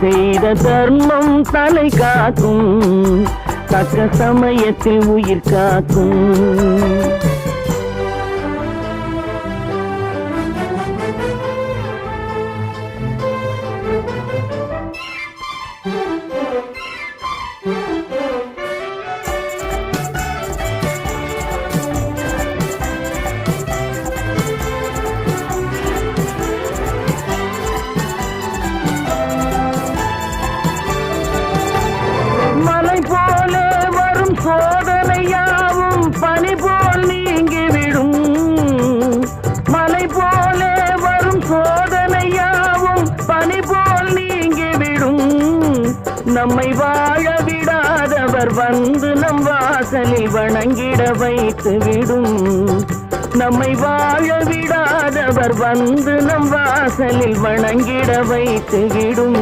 செய்த தர்மம் தலை காக்கும் தக்க சமயத்தில் உயிர் காக்கும். நம்மை வாழ விடாதவர் வந்து நம் வாசலில் வணங்கிட வைத்து விடும். நம்மை வாழ விடாதவர் வந்து நம் வாசலில் வணங்கிட வைத்து விடும்.